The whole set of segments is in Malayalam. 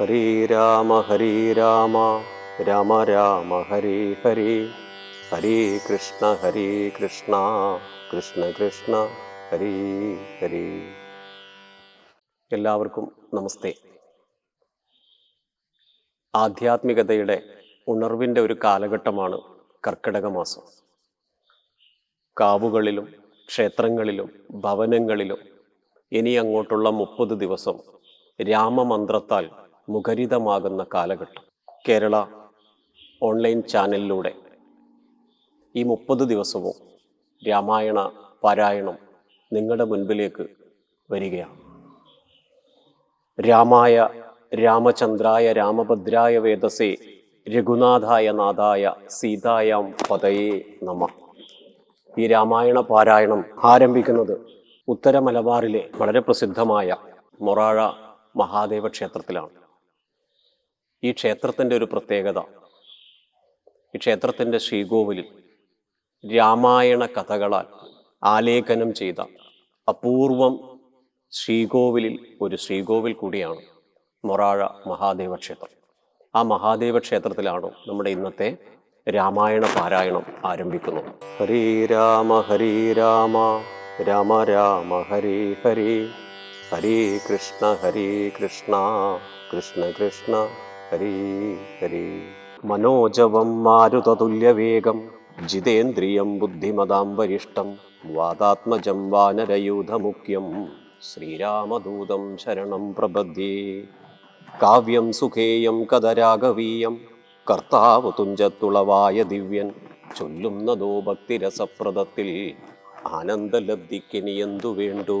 ഹരേ രാമ ഹരി രാമ രാമ രാമ ഹരി ഹരി. ഹരി കൃഷ്ണ ഹരി കൃഷ്ണ കൃഷ്ണ കൃഷ്ണ ഹരി ഹരി. എല്ലാവർക്കും നമസ്തേ. ആധ്യാത്മികതയുടെ ഉണർവിന്റെ ഒരു കാലഘട്ടമാണ് കർക്കിടക മാസം. കാവുകളിലും ക്ഷേത്രങ്ങളിലും ഭവനങ്ങളിലും ഇനി അങ്ങോട്ടുള്ള മുപ്പത് ദിവസം രാമമന്ത്രത്താൽ മുഖരിതമാകുന്ന കാലഘട്ടം. കേരള ഓൺലൈൻ ചാനലിലൂടെ ഈ മുപ്പത് ദിവസവും രാമായണ പാരായണം നിങ്ങളുടെ മുൻപിലേക്ക് വരികയാണ്. രാമായ രാമചന്ദ്രായ രാമഭദ്രായ വേദസേ രഘുനാഥായ നാഥായ സീതായാം പതയേ നമ. ഈ രാമായണ പാരായണം ആരംഭിക്കുന്നത് ഉത്തര മലബാറിലെ വളരെ പ്രസിദ്ധമായ മൊറാഴ മഹാദേവ ക്ഷേത്രത്തിലാണ്. ഈ ക്ഷേത്രത്തിന്റെ ഒരു പ്രത്യേകത. ഈ ക്ഷേത്രത്തിന്റെ ശ്രീകോവിലിൽ രാമായണ കഥകളാൽ ആലേഖനം ചെയ്ത അപൂർവം ശ്രീകോവിലിൽ ഒരു ശ്രീകോവിൽ കൂടിയാണ് മൊറാഴ മഹാദേവ ക്ഷേത്രം. ആ മഹാദേവ ക്ഷേത്രത്തിലാണ് നമ്മുടെ ഇന്നത്തെ രാമായണ പാരായണം ആരംഭിക്കുന്നത്. ഹരീ രാമ ഹരീ രാമ രാമ രാമ ഹരേ ഹരേ. ഹരേ കൃഷ്ണ ഹരേ കൃഷ്ണ കൃഷ്ണ കൃഷ്ണ. ഹരേ ഹരേ. മനോജവം മാരുതതുല്യവേഗം ജിതേന്ദ്രിയം ബുദ്ധിമതാം വരിഷ്ടം വാദാത്മജം വാനരയൂഥമുഖ്യം ശ്രീരാമദൂതം ശരണം പ്രപദ്യേ കാവ്യം സുഖേയം കഥരാഗവീയം കർത്താവ് തുഞ്ചത്തുളവായ ദിവ്യൻ ചൊല്ലുന്നതോ ഭക്തിരസപ്രദത്തിൽ ആനന്ദലബ്ധിക്കിനി എന്തു വേണ്ടു?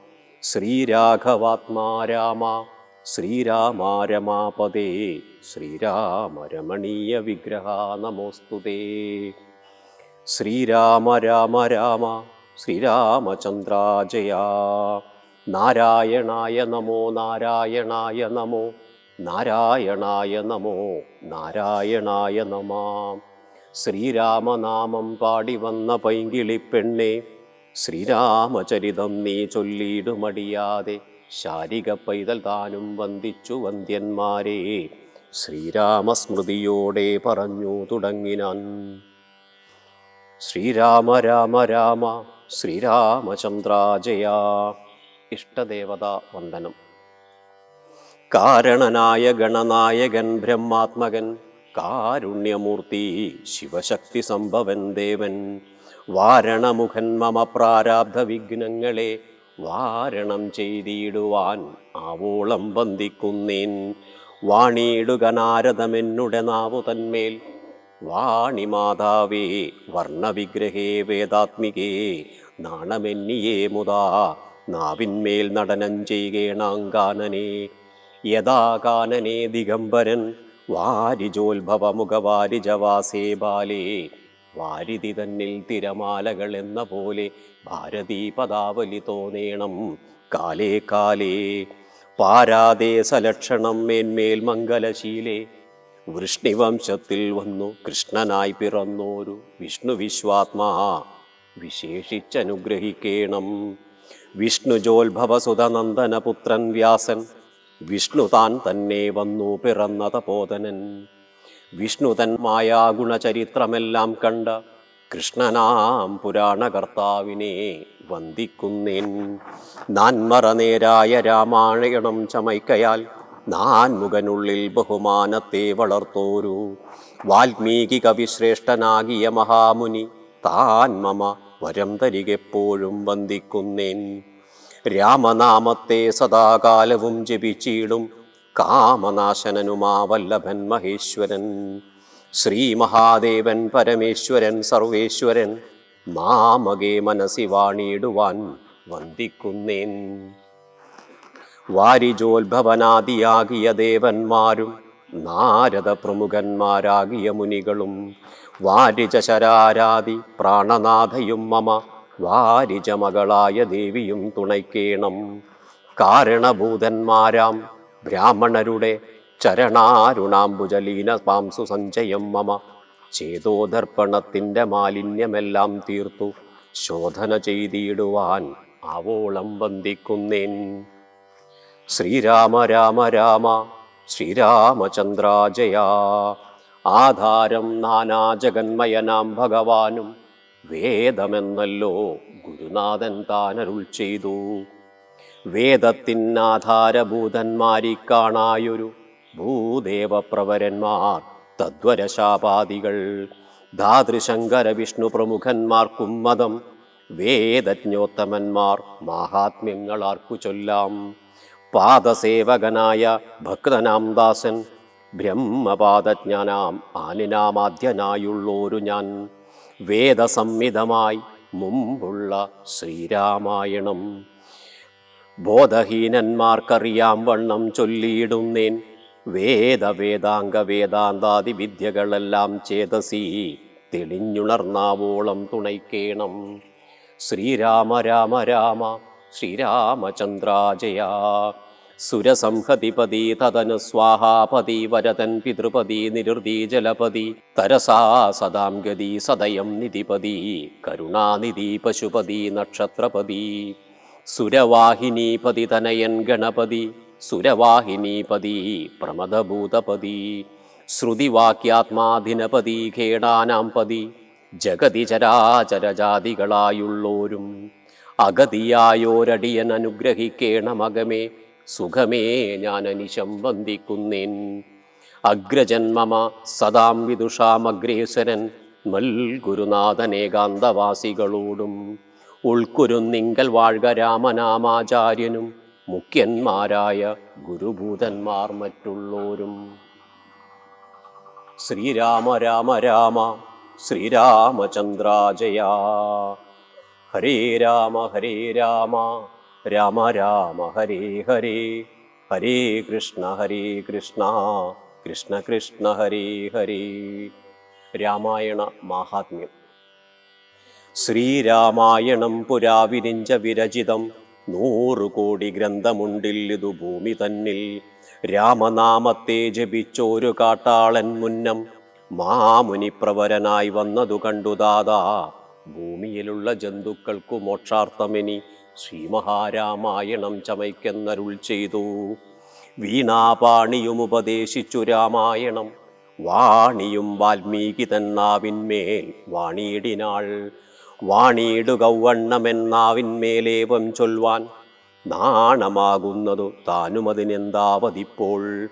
ശ്രീരാഘവാത്മാ രാമ ശ്രീരാമ രമാപദേ ശ്രീരാമ രമണീയ വിഗ്രഹ നമോസ്തുതേ ശ്രീരാമ രാമ രാമ ശ്രീരാമചന്ദ്രാജയ നാരായണായ നമോ നാരായണായ നമോ നാരായണായ നമോ നാരായണായ നമാം. ശ്രീരാമനാമം പാടി വന്ന പൈങ്കിളിപ്പെണ്ണെ ശ്രീരാമചരിതം നീ ചൊല്ലിയിടുമടിയാതെ ശാരിക പൈതൽ താനും വന്ദിച്ചു വന്ദ്യന്മാരെ. ശ്രീരാമസ്മൃതിയോടെ പറഞ്ഞു തുടങ്ങിനാൻ. ശ്രീരാമ രാമ രാമ ശ്രീരാമചന്ദ്രാജയ ഇഷ്ടദേവത വന്ദനം. കാരണനായ ഗണനായകൻ ബ്രഹ്മാത്മകൻ കാരുണ്യമൂർത്തി ശിവശക്തി സംഭവൻ ദേവൻ. വാരണമുഖൻ മമ പ്രാരാബ്ധ വിഘ്നങ്ങളെ വാരണം ചെയ്തിടുവാൻ ആവോളം വന്ദിക്കുന്നേൻ. വാണിയിടുക നാരദമെന്നുടെ നാവു തന്മേൽ. വാണി മാതാവേ വർണവിഗ്രഹേ വേദാത്മികേ നാണമെന്നിയേ മുതാ. നാവിന്മേൽ നടനം ചെയ്യേണാങ്കാനനെ യഥാകാനനെ ദിഗംബരൻ വാരിജോത്ഭവമുഖവാരിജവാസേ ബാലേ. വാരിതി തന്നിൽ തിരമാലകൾ എന്ന പോലെ ഭാരതീ പദാവലി തോന്നേണം. കാലേ കാലേ പാരാതേ സലക്ഷണം മേന്മേൽ മംഗലശീലേ. വൃഷ്ണിവംശത്തിൽ വന്നു കൃഷ്ണനായി പിറന്നോരു വിഷ്ണു വിശ്വാത്മാ. വിശേഷിച്ചനുഗ്രഹിക്കേണം. വിഷ്ണുജോത്ഭവസുതനന്ദനപുത്രൻ വ്യാസൻ. വിഷ്ണു താൻ തന്നെ വന്നു പിറന്ന തപോധനൻ വിഷ്ണു തൻ മായാഗുണചരിത്രമെല്ലാം കണ്ട കൃഷ്ണനാം പുരാണകർത്താവിനെ വന്ദിക്കുന്നേൻ. നാൻമറ നേരായ രാമായണം ചമയ്ക്കയാൽ നാൻ മുഖനുള്ളിൽ ബഹുമാനത്തെ വളർത്തോരു. വാൽമീകി കവിശ്രേഷ്ഠനാകിയ മഹാമുനി താൻ മമ വരം തരികെപ്പോഴും വന്ദിക്കുന്നേൻ. രാമനാമത്തെ സദാകാലവും ജപിച്ചിടും കാമനാശനനുമാ വല്ലഭൻ മഹേശ്വരൻ. ശ്രീ മഹാദേവൻ പരമേശ്വരൻ സർവേശ്വരൻ മാമകെ മനസ്സി വാണിയിടുവാൻ വന്ദിക്കുന്നേൻ. വാരിജോത്ഭവനാദിയാകിയ ദേവന്മാരും നാരദ പ്രമുഖന്മാരാകിയ മുനികളും വാരിജശരാരാദി പ്രാണനാഥയും മമ വാരിജ മകളായ ദേവിയും തുണയ്ക്കേണം. കാരണഭൂതന്മാരാം ബ്രാഹ്മണരുടെ ചരണാരുണാംബുജലീന പാംസു സഞ്ചയം മമ. ചേതോദർപ്പണത്തിന്റെ മാലിന്യമെല്ലാം തീർത്തു. ശോധന ചെയ്തിടുവാൻ ആവോളം വന്ദിക്കുന്നേൻ. ശ്രീരാമ രാമ രാമ ശ്രീരാമചന്ദ്രാജയാ. ആധാരം നാനാ ജഗന്മയനാം ഭഗവാനും വേദമെന്നല്ലോ ഗുരുനാഥൻ താനരുൾ ചെയ്തു. വേദത്തിനാധാരഭൂതന്മാരി കാണായൊരു ഭൂദേവപ്രവരന്മാർ തദ്വരശാപാദികൾ. ധാതൃശങ്കര വിഷ്ണു പ്രമുഖന്മാർക്കും മതം. വേദജ്ഞോത്തമന്മാർ മാഹാത്മ്യങ്ങളാർക്കു ചൊല്ലാം. പാദസേവകനായ ഭക്തനാം ദാസൻ ബ്രഹ്മപാദജ്ഞാനാം ആനിനാമാദ്യനായുള്ളോരു ഞാൻ. വേദസംഹിതമായി മുമ്പുള്ള ശ്രീരാമായണം. ബോധഹീനന്മാർക്കറിയാം വണ്ണം ചൊല്ലിയിടുന്നേൻ. വേദ വേദാംഗ വേദാന്താദി വിദ്യകളെല്ലാം ചേതസി തെളിഞ്ഞുണർന്നാവോളം തുണയ്ക്കേണം. ശ്രീരാമ രാമ രാമ ശ്രീരാമചന്ദ്രാജയ. സുരസംഹതിപതി തദനു സ്വാഹാപതി വരതൻ പിതൃപതി നിരുതി ജലപതി തരസാ സദാം ഗതി സദയം നിധിപതി കരുണാനിധി പശുപതി നക്ഷത്രപതി. സുരവാഹിനീപതി തനയൻ ഗണപതി സുരവാഹിനീപതി പ്രമദഭൂതപതി ശ്രുതിവാക്യാത്മാധിനപതി ഖേടാനാം പതി ജഗതി ചരാചരജാതികളായുള്ളോരും അഗതിയായോരടിയൻ അനുഗ്രഹിക്കേണമകമേ സുഖമേ ഞാൻ അനിശം വന്ദിക്കുന്നേൻ. അഗ്രജന്മമ സദാം വിദുഷാമഗ്രേസരൻ മൽ ഗുരുനാഥനേകാന്തവാസികളോടും ഉൾക്കുരുന്നിങ്കൽ വാഴ്ക രാമനാമാചാര്യനും മുഖ്യന്മാരായ ഗുരുഭൂതന്മാർ മറ്റുള്ളോരും. ശ്രീരാമ രാമ രാമ ശ്രീരാമചന്ദ്രാജയ. ഹരേ രാമ ഹരേ രാമ രാമ രാമ ഹരേ ഹരേ. ഹരേ കൃഷ്ണ ഹരേ കൃഷ്ണ കൃഷ്ണ കൃഷ്ണ ഹരേ ഹരേ. രാമായണ മാഹാത്മ്യം. ശ്രീരാമായണം പുരാവിരിഞ്ച വിരചിതം. നൂറു കോടി ഗ്രന്ഥമുണ്ടിൽ ഗ്രന്ഥമുണ്ടില്ലിതു ഭൂമി തന്നിൽ. രാമനാമത്തെ ജപിച്ചോരു കാട്ടാളൻ മുന്നം. മാമുനിപ്രവരനായി വന്നതു കണ്ടുദാതാ ഭൂമിയിലുള്ള ജന്തുക്കൾക്കു മോക്ഷാർത്ഥമിനി ശ്രീമഹാരാമായണം ചമയ്ക്കെന്നരുൾ ചെയ്തു. വീണാപാണിയും ഉപദേശിച്ചു രാമായണം. വാണിയും വാൽമീകി തന്നാവിന്മേൽ വാണിയിടിനാൾ. വാണിയിടുകവണ്ണമെന്നാവിന്മേലേവം ചൊൽവാൻ നാണമാകുന്നതു താനുമതിനെന്താവതിപ്പോൾ?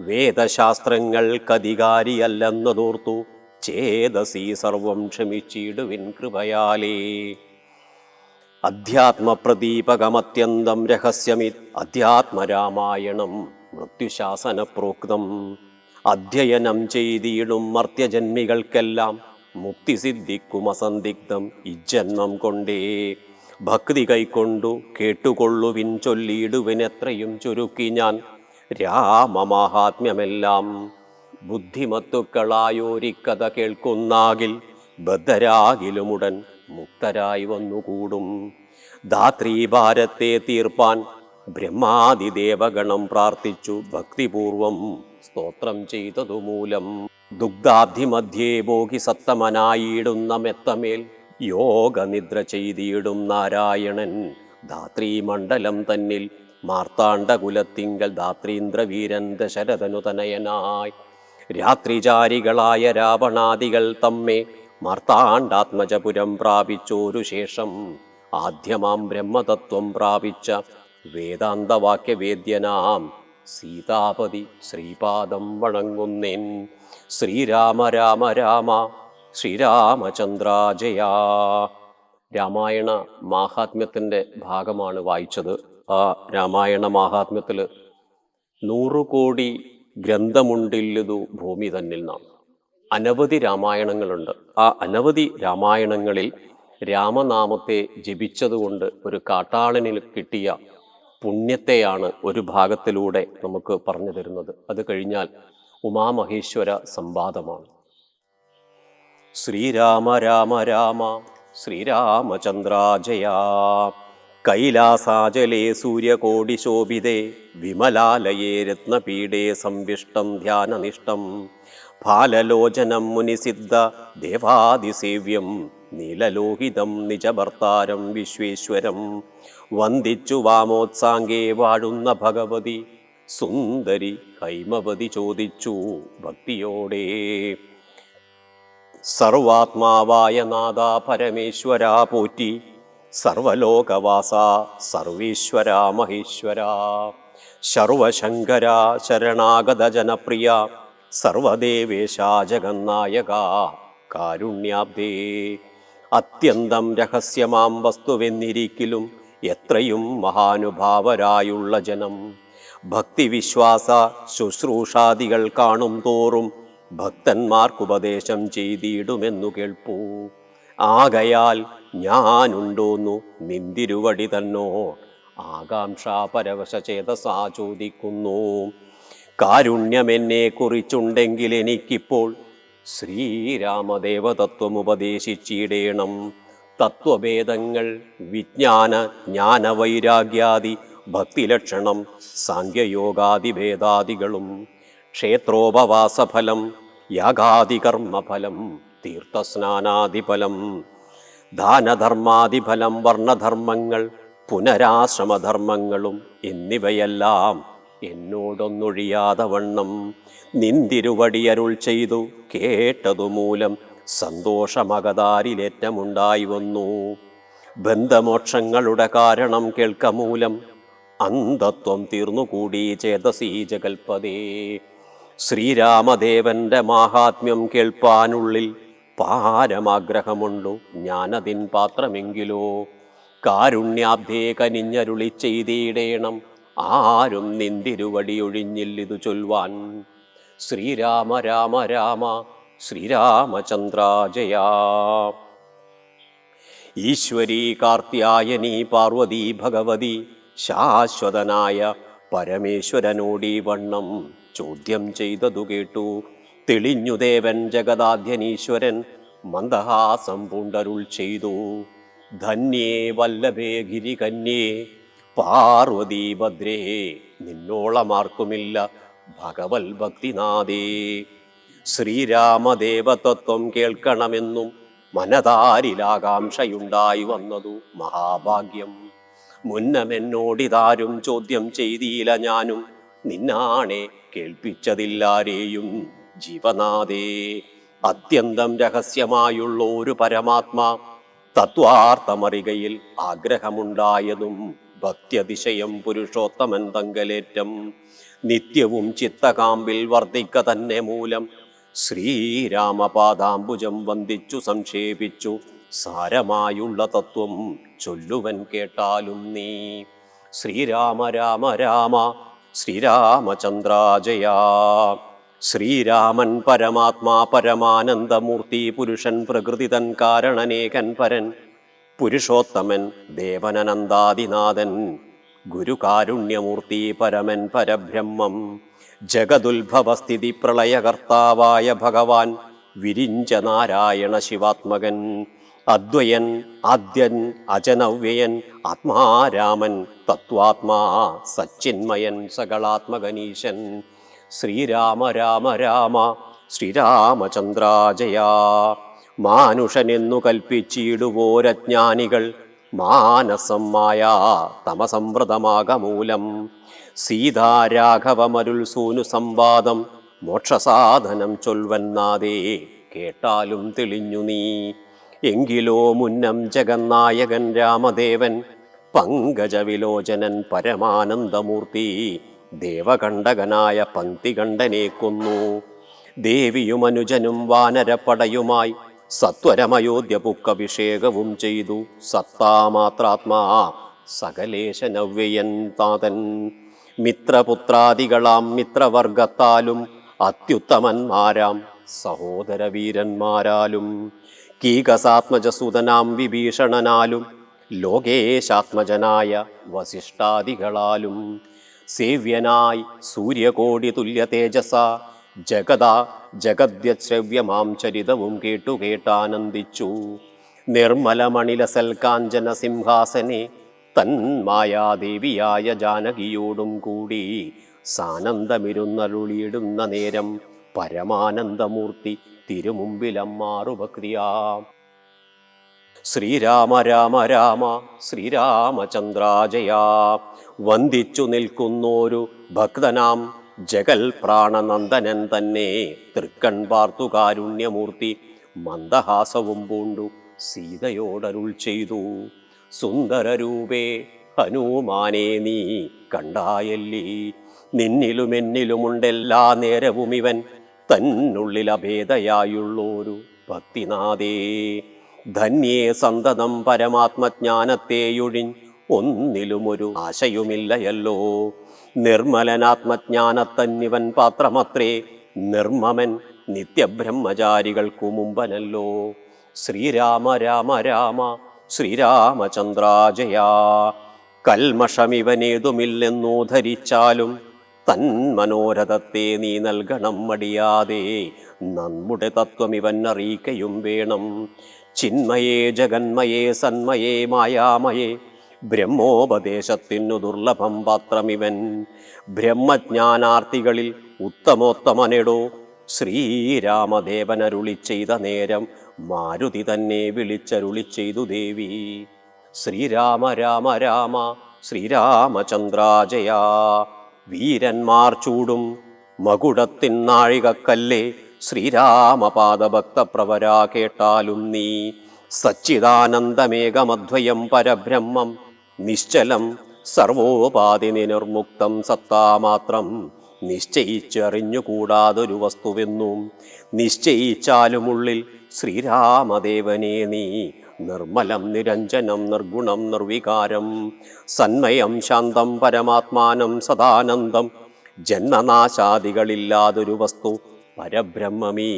വേദശാസ്ത്രങ്ങൾക്കധികാരിയല്ലെന്നതോർത്തു ചേതസി സർവം ക്ഷമിച്ചിടുവിൻ കൃപയാലേ. അധ്യാത്മപ്രദീപകമത്യന്തം രഹസ്യമി അധ്യാത്മരാമായണം മൃത്യുശാസന പ്രോക്തം അധ്യയനം ചെയ്തിടും മർത്യജന്മികൾക്കെല്ലാം മുക്തി സിദ്ധിക്കും അസന്ദിഗ്ധം ഇജ്ജന്മം കൊണ്ടേ. ഭക്തി കൈക്കൊണ്ടു കേട്ടുകൊള്ളുവിൻ ചൊല്ലിയിടുവിനെത്രയും ചുരുക്കി ഞാൻ. രാമമാഹാത്മ്യമെല്ലാം ബുദ്ധിമത്തുക്കളായോരിക്കഥ കേൾക്കുന്നാകിൽ ബദ്ധരാകിലുമുടൻ മുക്തരായി വന്നുകൂടും. ധാത്രീഭാരത്തെ തീർപ്പാൻ ബ്രഹ്മാതിദേവഗണം പ്രാർത്ഥിച്ചു ഭക്തിപൂർവം സ്തോത്രം ചെയ്തതു മൂലം ദുഗ്ധാബ്ധിമധ്യേ ഭോഗി സത്തമനായിടുന്ന മെത്തമേൽ യോഗനിദ്ര ചെയ്തിടും നാരായണൻ. ധാത്രീമണ്ഡലം തന്നിൽ മാർത്താണ്ഡകുലത്തിങ്കൽ ധാത്രീന്ദ്രവീരൻ ദശരഥനുതനയനായി. രാത്രിചാരികളായ രാവണാദികൾ തമ്മെ മാർത്താണ്ഡാത്മജപുരം പ്രാപിച്ചോരു ശേഷം ആദ്യമാം ബ്രഹ്മതത്വം പ്രാപിച്ച വേദാന്തവാക്യവേദ്യനാം സീതാപതി ശ്രീപാദം വണങ്ങുന്നേൻ. ശ്രീരാമ രാമ രാമ ശ്രീരാമചന്ദ്ര ജയാ രാമായണ മാഹാത്മ്യത്തിന്റെ ഭാഗമാണ് വായിച്ചത്. ആ രാമായണ മാഹാത്മ്യത്തിൽ നൂറു കോടി ഗ്രന്ഥമുണ്ടില്ലതു ഭൂമി തന്നിൽ നാം. അനവധി രാമായണങ്ങളുണ്ട്. ആ അനവധി രാമായണങ്ങളിൽ രാമനാമത്തെ ജപിച്ചതുകൊണ്ട് ഒരു കാട്ടാളനിൽ കിട്ടിയ പുണ്യത്തെയാണ് ഒരു ഭാഗത്തിലൂടെ നമുക്ക് പറഞ്ഞു തരുന്നത്. അത് കഴിഞ്ഞാൽ ഉമാമഹേശ്വര സംവാദമാണ്. ശ്രീരാമ രാമ രാമ ശ്രീരാമചന്ദ്രാജയാ കൈലാസാചലേ സൂര്യകോടിശോഭിതേ വിമലാലയേ രത്നപീഠേ സംവിഷ്ടം ധ്യാനനിഷ്ടം ഫാലലോചനം മുനിസിദ്ധ ദേവാദിസേവ്യം നീലലോഹിതം നിജഭർത്താരം വിശ്വേശ്വരം വന്ദിച്ചു വാമോത്സാംഗേ വാഴുന്ന ഭഗവതി. സുന്ദരി ഹൈമവതി ചോദിച്ചു ഭക്തിയോടെ. സർവാത്മാവായ നാഥ പരമേശ്വര പോറ്റി. സർവലോകവാസ സർവീശ്വര മഹേശ്വര. ശർവശങ്കര ശരണാഗത ജനപ്രിയ. സർവദേവേശ ജഗന്നായക കാരുണ്യാബ്ദേ. അത്യന്തം രഹസ്യമാം വസ്തുവെന്നിരിക്കലും എത്രയും മഹാനുഭാവരായുള്ള ജനം. ഭക്തിവിശ്വാസ ശുശ്രൂഷാദികൾ കാണും തോറും ഭക്തന്മാർക്കുപദേശം ചെയ്തിടുമെന്നു കേൾപ്പൂ. ആകയാൽ ഞാനുണ്ടോന്നു നിന്തിരുവടി തന്നോ ആകാംക്ഷ പരവശ ചേതസാ ചോദിക്കുന്നു. കാരുണ്യമെന്നെ കുറിച്ചുണ്ടെങ്കിൽ എനിക്കിപ്പോൾ ശ്രീരാമദേവതത്വം ഉപദേശിച്ചിടേണം തത്വഭേദങ്ങൾ വിജ്ഞാന ജ്ഞാനവൈരാഗ്യാദി ഭക്തിലക്ഷണം സാങ്ക്യയോഗാദിഭേദാദികളും ക്ഷേത്രോപവാസഫലം യാഗാദികർമ്മഫലം തീർത്ഥസ്നാനാദിഫലം ദാനധർമാദിഫലം വർണധർമ്മങ്ങൾ പുനരാശ്രമധർമ്മങ്ങളും എന്നിവയെല്ലാം എന്നോടൊന്നൊഴിയാതെ വണ്ണം നിന്തിരുവടിയരുൾ ചെയ്തു കേട്ടതുമൂലം സന്തോഷമകതാരിലേറ്റമുണ്ടായി വന്നു ബന്ധമോക്ഷങ്ങളുടെ കാരണം കേൾക്കമൂലം അന്ധത്വം തീർന്നുകൂടി ചേതസീ ജഗൽപദേ ശ്രീരാമദേവന്റെ മാഹാത്മ്യം കേൾപ്പാനുള്ളിൽ പാരമാഗ്രഹമുണ്ടു ഞാനതിൻ പാത്രമെങ്കിലോ. കാരുണ്യാബ്ധേ കനിഞ്ഞരുളി ചെയ്തിടേണം ആരും നിന്തിരുവടിയൊഴിഞ്ഞില്ലിതു ചൊൽവാൻ ശ്രീരാമ രാമ രാമ ശ്രീരാമചന്ദ്രാജയാ. ഈശ്വരീ കാർത്യായനി പാർവതി ഭഗവതി ശാശ്വതനായ പരമേശ്വരനോടീ വണ്ണം ചോദ്യം ചെയ്തതു കേട്ടു. തെളിഞ്ഞു ദേവൻ ജഗദാധ്യനീശ്വരൻ മന്ദഹാസം പൂണ്ടരുൾ ചെയ്തു. ധന്യേ വല്ലഭേ ഗിരികന്യേ പാർവതി ഭദ്രേ നിന്നോളമാർക്കുമില്ല ഭഗവത് ഭക്തിനാഥേ ശ്രീരാമദേവതത്വം കേൾക്കണമെന്നും മനതാരിലാകാംക്ഷയുണ്ടായി വന്നതു മഹാഭാഗ്യം. മുന്നമെന്നോടിതാരും ചോദ്യം ചെയ്തില്ല ഞാനും. നിന്നാണെ കേൾപ്പിച്ചതില്ലാരെയും ജീവനാഥേ അത്യന്തം രഹസ്യമായുള്ള ഒരു പരമാത്മാ തത്വാർത്ഥമറികയിൽ ആഗ്രഹമുണ്ടായതും ഭക്ത്യതിശയം പുരുഷോത്തമൻ തങ്കലേറ്റം. നിത്യവും ചിത്തകാമ്പിൽ വർദ്ധിക്ക തന്നെ മൂലം ശ്രീരാമപാദാംബുജം വന്ദിച്ചു സംക്ഷേപിച്ചു. സാരമായുള്ള തത്വം ചൊല്ലുവൻ കേട്ടാലും നീ. ശ്രീരാമ രാമ രാമ ശ്രീരാമചന്ദ്രാജയാ. ശ്രീരാമൻ പരമാത്മാ പരമാനന്ദമൂർത്തി പുരുഷൻ പ്രകൃതിതൻ കാരണനേകൻ പരൻ. പുരുഷോത്തമൻ ദേവനനന്ദാദിനാഥൻ ഗുരുകാരുണ്യമൂർത്തി പരമൻ പരബ്രഹ്മം. ജഗതുത്ഭവസ്ഥിതി പ്രളയകർത്താവായ ഭഗവാൻ വിരിഞ്ച നാരായണ ശിവാത്മകൻ അദ്വയൻ ആദ്യൻ അജനവ്യയൻ ആത്മാരാമൻ തത്വാത്മാ സച്ചിന്മയൻ സകളാത്മകനീശൻ ശ്രീരാമ രാമ രാമ ശ്രീരാമചന്ദ്രാജയാ. മാനുഷനെന്നു കൽപ്പിച്ചിടുവോരജ്ഞാനികൾ മാനസം മായാ തമസംവൃതമാകമൂലം. സീതാരാഘവമരുൾ സൂനു സംവാദം. മോക്ഷസാധനം ചൊൽവന്നാദേ കേട്ടാലും തെളിഞ്ഞു നീ. എങ്കിലോ മുന്നം ജഗന്നായകൻ രാമദേവൻ പങ്കജവിലോചനൻ പരമാനന്ദമൂർത്തി ദേവകണ്ഠകനായ പന്തികണ്ഠനെ കൊന്നു. ദേവിയുമനുജനും വാനരപ്പടയുമായി സത്വരമയോധ്യ പുക്കഭിഷേകവും ചെയ്തു. സത്താമാത്രാത്മാ സകലേശനവ്യയൻ താതൻ. മിത്രപുത്രാദികളാം മിത്രവർഗത്താലും അത്യുത്തമന്മാരാം സഹോദരവീരന്മാരാലും കീകസാത്മജസൂതനാം വിഭീഷണനാലും ലോകേശാത്മജനായ വസിഷ്ഠാദികളാലും സേവ്യനായി സൂര്യകോടി തുല്യ തേജസ ജഗത ജഗദ്യശ്രവ്യമാം ചരിതവും കേട്ടു കേട്ടാനന്ദിച്ചു നിർമ്മലമണില സൽക്കാഞ്ചന തന്മായാദേവിയായ ജാനകിയോടും കൂടി സാനന്ദമിരുന്നരുളിയിടുന്ന നേരം പരമാനന്ദമൂർത്തി തിരുമുമ്പിലമ്മാറുഭക്തിയാം ശ്രീരാമ രാമ രാമ ശ്രീരാമചന്ദ്രാജയ. വന്ദിച്ചു നിൽക്കുന്നോരു ഭക്തനാം ജഗൽ പ്രാണനന്ദനൻ തന്നെ. തൃക്കൺ പാർത്തു കാരുണ്യമൂർത്തി മന്ദഹാസവും പൂണ്ടു സീതയോടരുൾ ചെയ്തു. സുന്ദരരൂപേ ഹനുമാനെ നീ കണ്ടായല്ലി. നിന്നിലും എന്നിലുമുണ്ടെല്ലാ നേരവും ഇവൻ തന്നുള്ളിൽ അഭേദയായുള്ളോരു ഭക്തിനാഥേ. ധന്യേ സന്തതം പരമാത്മജ്ഞാനത്തെയൊഴിൻ ഒന്നിലുമൊരു ആശയുമില്ലയല്ലോ. നിർമ്മലനാത്മജ്ഞാനത്തന്നിവൻ പാത്രമത്രേ നിർമ്മമൻ നിത്യബ്രഹ്മചാരികൾക്കു മുമ്പനല്ലോ. ശ്രീരാമ രാമ രാമ ശ്രീരാമചന്ദ്രാജയ. കൽമഷമിവനേതുമില്ലെന്നോ ധരിച്ചാലും തൻ മനോരഥത്തെ നീ നൽകണം മടിയാതെ. നമ്മുടെ തത്വം ഇവൻ അറിയിക്കയും വേണം. ചിന്മയേ ജഗന്മയേ സന്മയേ മായാമയേ. ബ്രഹ്മോപദേശത്തിനു ദുർലഭം പാത്രമിവൻ. ബ്രഹ്മജ്ഞാനാർത്ഥികളിൽ ഉത്തമോത്തമനെടോ. ശ്രീരാമദേവനരുളി ചെയ്ത നേരം മാരുതി തന്നെ വിളിച്ചരുളി ചെയ്തു ദേവി. ശ്രീരാമ രാമ രാമ ശ്രീരാമചന്ദ്രാജയ. വീരന്മാർ ചൂടും മകുടത്തിൻ നാഴികക്കല്ലേ ശ്രീരാമപാദഭക്തപ്രവരാ കേട്ടാലും നീ. സച്ചിദാനന്ദമേകമധ്വയം പരബ്രഹ്മം നിശ്ചലം സർവോപാധി നിർമുക്തം സത്താമാത്രം. നിശ്ചയിച്ചറിഞ്ഞുകൂടാതൊരു വസ്തുവെന്നും. നിശ്ചയിച്ചാലുമുള്ളിൽ ശ്രീരാമദേവനെ നീ നിർമ്മലം നിരഞ്ജനം നിർഗുണം നിർവികാരം സന്മയം ശാന്തം പരമാത്മാനം സദാനന്ദം ജന്മനാശാദികളില്ലാതൊരു വസ്തു. പരബ്രഹ്മമീ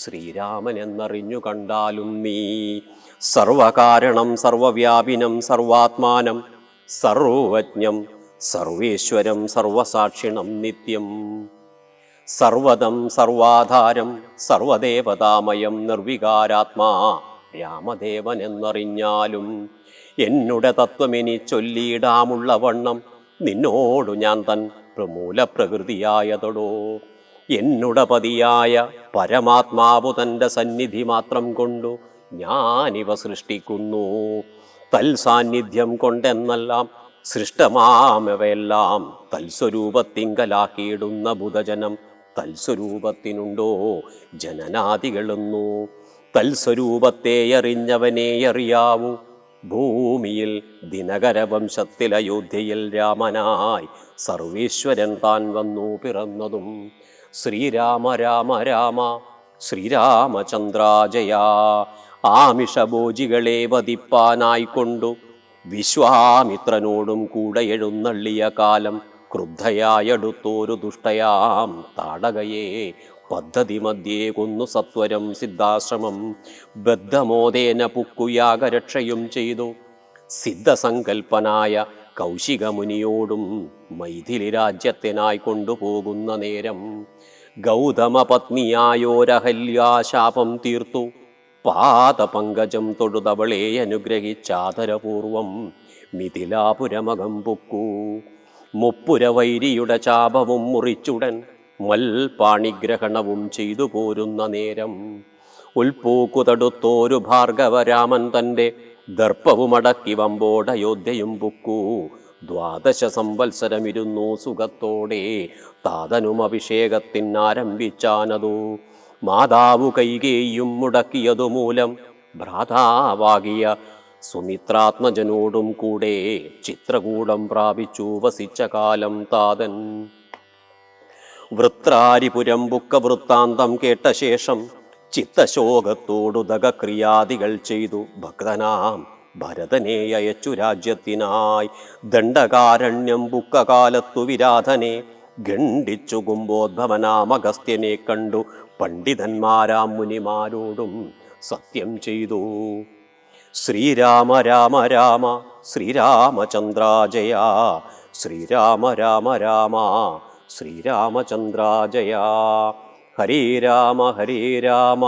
ശ്രീരാമൻ എന്നറിഞ്ഞു കണ്ടാലും നീ സർവകാരണം സർവവ്യാപിനം സർവാത്മാനം സർവജ്ഞം സർവേശ്വരം സർവസാക്ഷിണം നിത്യം. സർവദം സർവാധാരം സർവദേവതാമയം നിർവികാരാത്മാ രാമദേവൻ എന്നറിഞ്ഞാലും എന്നുടെ തത്വമിനി ചൊല്ലിയിടാമുള്ള വണ്ണം നിന്നോടു ഞാൻ തൻ പ്രമൂല പ്രകൃതിയായതൊടോ എന്നുടെ പതിയായ പരമാത്മാവു തന്റെ സന്നിധി മാത്രം കൊണ്ടു ഞാനിവ സൃഷ്ടിക്കുന്നു. തൽസാന്നിധ്യം കൊണ്ടെന്നെല്ലാം സൃഷ്ടമാമവയെല്ലാം തൽസ്വരൂപത്തിങ്കലാക്കിയിടുന്ന ബുധജനം തൽസ്വരൂപത്തിനുണ്ടോ? ജനനാദികളെന്നു തൽസ്വരൂപത്തെ അറിഞ്ഞവനെ അറിയാവൂ ഭൂമിയിൽ ദിനകരവംശത്തിൽ അയോധ്യയിൽ രാമനായി സർവേശ്വരൻ താൻ വന്നു പിറന്നതും ശ്രീരാമ രാമ രാമ ശ്രീരാമചന്ദ്രാജയ. ആമിഷഭോജികളെ വധിപ്പാനായിക്കൊണ്ടു വിശ്വാമിത്രനോടും കൂടെ എഴുന്നള്ളിയ കാലം ക്രുദ്ധയായടുത്തോരു ദുഷ്ടയാം. താടകയെ പദ്ധതി മധ്യേ കൊന്നു സത്വരം സിദ്ധാശ്രമം. ബദ്ധമോദേന പുക്കുയാഗരക്ഷയും ചെയ്തു. സിദ്ധസങ്കൽപ്പനായ കൗശികമുനിയോടും മൈഥിലി രാജ്യത്തിനായി കൊണ്ടുപോകുന്ന നേരം ഗൗതമ പത്നിയായോരഹല്യാശാപം തീർത്തു. പാദപങ്കജം തൊഴുതവളെ അനുഗ്രഹിച്ചാദരപൂർവം മിഥിലാപുരമകം പൊക്കൂ. മുപ്പുരവൈരിയുടെ ചാപവും മുറിച്ചുടൻ മൽപാണിഗ്രഹണവും ചെയ്തു പോരുന്ന നേരം ഉൽപ്പൂക്കുതടുത്തോരു ഭാർഗവരാമൻ തന്റെ ദർപ്പവുമടക്കി വമ്പോടയോധ്യയും പുക്കൂ. ദ്വാദശ സംവത്സരമിരുന്നു സുഖത്തോടെ താതനും അഭിഷേകത്തിനാരംഭിച്ചാനതു മാതാവു കൈകേയും മുടക്കിയതു മൂലം ഭ്രാതാവാകിയ സുമിത്രാത്മജനോടും കൂടെ ചിത്രകൂടം പ്രാപിച്ചു വസിച്ച കാലം താതൻ. വൃത്രാരിപുരം ബുക്ക വൃത്താന്തം കേട്ട ശേഷം ചിത്തശോകത്തോടുതകക്രിയാദികൾ ചെയ്തു. ഭക്തനാം ഭരതനെ അയച്ചു രാജ്യത്തിനായി. ദണ്ഡകാരണ്യം ബുക്കകാലത്തു വിരാധനെ ഖണ്ഡിച്ചു കുംഭോദ്ഭവനാമഗസ്ത്യനെ കണ്ടു. പണ്ഡിതന്മാരാം മുനിമാരോടും സത്യം ചെയ്തു. ശ്രീരാമ രാമ രാമ ശ്രീരാമചന്ദ്രാജയ ശ്രീരാമ രാമ രാമ ശ്രീരാമചന്ദ്രാജയ. ഹരേ രാമ ഹരേ രാമ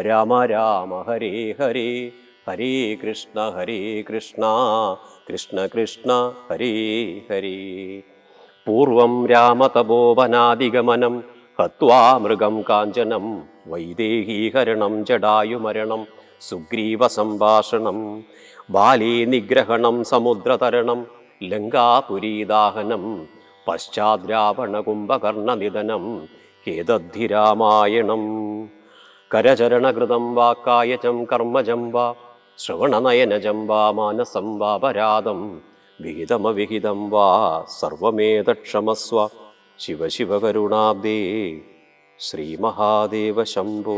രാമ രാമ ഹരേ ഹരേ ഹരേ കൃഷ്ണ ഹരേ കൃഷ്ണ കൃഷ്ണ കൃഷ്ണ ഹരേ ഹരേ. പൂർവം രാമതപോവനാദിഗമനം ഹത്വാ മൃഗം കാഞ്ചനം വൈദേഹീകരണം ജടായുമരണം സുഗ്രീവസംഭാഷണം ബാലേ നിഗ്രഹണം സമുദ്രതരണം ലങ്കാപുരീദാഹനം പശ്ചാദ്രാവണകുംഭകർണനിധനം ഹേതദ്ധിരാമായണം കരചരണകൃതം വാക്കായജം കായജം കർമ്മജം വാ ശ്രവണനയനജം വാ മാനസം വാപരാധം വിഹിതമവിഹിതം വാ സർവമേതക്ഷമസ്വ. ശിവ ശിവ കരുണാബ്ദേ ശ്രീമഹാദേവ ശംഭോ.